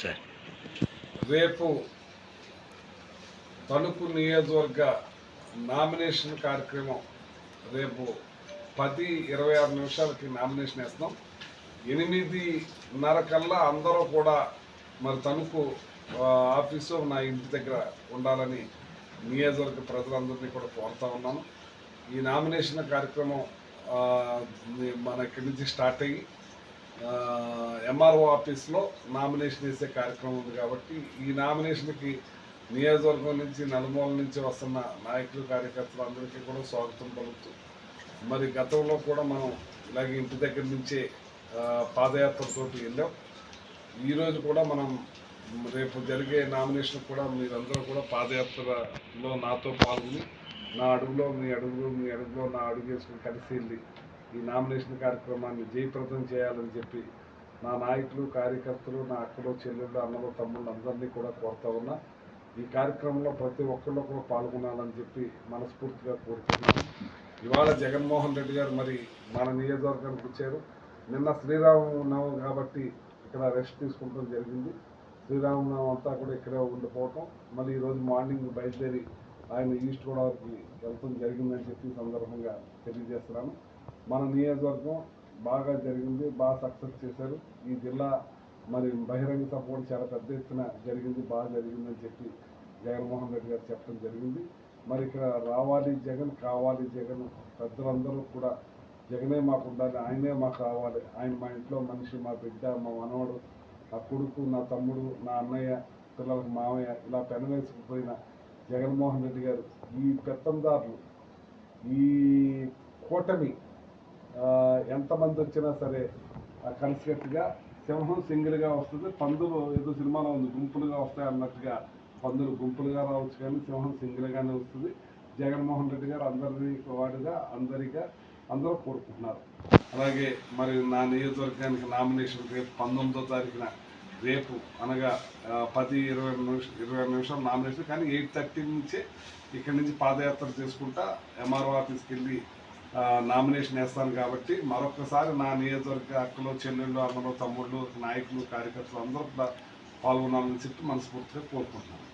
Sir. రేపు తణుకు నియోజకవర్గ nomination కార్యక్రమం రేపు పది ఇరవై ఆరు నిమిషాలకి నామినేషన్ వేస్తున్నాం. ఎనిమిదిన్నర కల్లా అందరూ కూడా మరి తణుకు ఆఫీసు నా ఇంటి దగ్గర ఉండాలని నియోజకవర్గ ప్రజలందరినీ కూడా కోరుతా ఉన్నాను. ఈ నామినేషన్ కార్యక్రమం మన ఇక్కడి నుంచి స్టార్ట్ అయ్యి ఎంఆర్ఓ ఆఫీస్లో నామినేషన్ వేసే కార్యక్రమం ఉంది కాబట్టి ఈ నామినేషన్కి నియోజకవర్గం నుంచి నలుమూల నుంచి వస్తున్న నాయకులు కార్యకర్తలు అందరికీ కూడా స్వాగతం పలుకుతూ మరి గతంలో కూడా మనం ఇలాగే ఇంటి దగ్గర నుంచే పాదయాత్రతో పాదయాత్రతోటి వెళ్ళాం. ఈరోజు కూడా మనం రేపు జరిగే నామినేషన్ కూడా మీరందరూ కూడా పాదయాత్రలో నాతో పాల్గొని నా అడుగులో మీ అడుగులో మీ అడుగులో నా అడుగు వేసుకుని కలిసి వెళ్ళి ఈ నామినేషన్ కార్యక్రమాన్ని జయప్రదం చేయాలని చెప్పి నా నాయకులు కార్యకర్తలు నా అక్కలు చెల్లెళ్ళు అన్నలు తమ్ముళ్ళు అందరినీ కూడా కోరుతా ఉన్నా ఈ కార్యక్రమంలో ప్రతి ఒక్కళ్ళు కూడా పాల్గొనాలని చెప్పి మనస్ఫూర్తిగా కోరుతున్నాను. ఇవాళ జగన్మోహన్ రెడ్డి గారు మరి మన నియోజకవర్గానికి వచ్చారు. నిన్న శ్రీరామనవమి కాబట్టి ఇక్కడ రెస్ట్ తీసుకుంటం జరిగింది. శ్రీరామనవమి అంతా కూడా ఇక్కడే ఉండిపోవటం. మళ్ళీ ఈరోజు మార్నింగ్ బయలుదేరి ఆయన ఈస్ట్ గోదావరికి వెళ్తాం జరిగిందని చెప్పి సందర్భంగా తెలియజేస్తున్నాను. మన నియోజకవర్గం బాగా జరిగింది బాగా సక్సెస్ చేశారు. ఈ జిల్లా మరి బహిరంగ సభ కూడా చాలా పెద్ద ఎత్తున జరిగింది బాగా జరిగిందని చెప్పి జగన్మోహన్ రెడ్డి గారు చెప్పడం జరిగింది. మరి ఇక్కడ రావాలి జగన్ కావాలి జగన్ పెద్దలందరూ కూడా జగనే మాకు ఉండాలి ఆయనే మాకు కావాలి. ఆయన మా ఇంట్లో మనిషి మా బిడ్డ మా మనవడు నా కొడుకు నా తమ్ముడు నా అన్నయ్య పిల్లలకు మామయ్య ఇలా పెనవేసుకుపోయిన జగన్మోహన్ రెడ్డి గారు ఈ పెత్తందారులు ఈ కూటమి ఎంతమంది వచ్చినా సరే కలిసికట్టుగా సింహం సింగిల్గా వస్తుంది పందులు ఏదో సినిమాలో ఉంది గుంపులుగా వస్తాయి అన్నట్టుగా పందులు గుంపులుగా రావచ్చు కానీ సింహం సింగిల్గానే వస్తుంది. జగన్మోహన్ రెడ్డి గారు అందరినీ వాడుగా అందరిగా అందరూ కోరుకుంటున్నారు. అలాగే మరి నా నియోజకవర్గానికి నామినేషన్ రేపు పంతొమ్మిదో తారీఖున రేపు అనగా పది ఇరవై నిమిషం ఇరవై నిమిషాలు నామినేషన్ కానీ ఎయిట్ థర్టీ నుంచే ఇక్కడి నుంచి పాదయాత్ర చేసుకుంటా ఎంఆర్ఓ ఆఫీస్కి వెళ్ళి నామినేషన్ వేస్తాను కాబట్టి మరొకసారి నా నియోజకవర్గ అక్కలు చెల్లెళ్ళు అమ్మలు తమ్ముళ్ళు నాయకులు కార్యకర్తలు అందరూ కూడా పాల్గొనాలని చెప్పి మనస్ఫూర్తిగా కోరుకుంటున్నాను.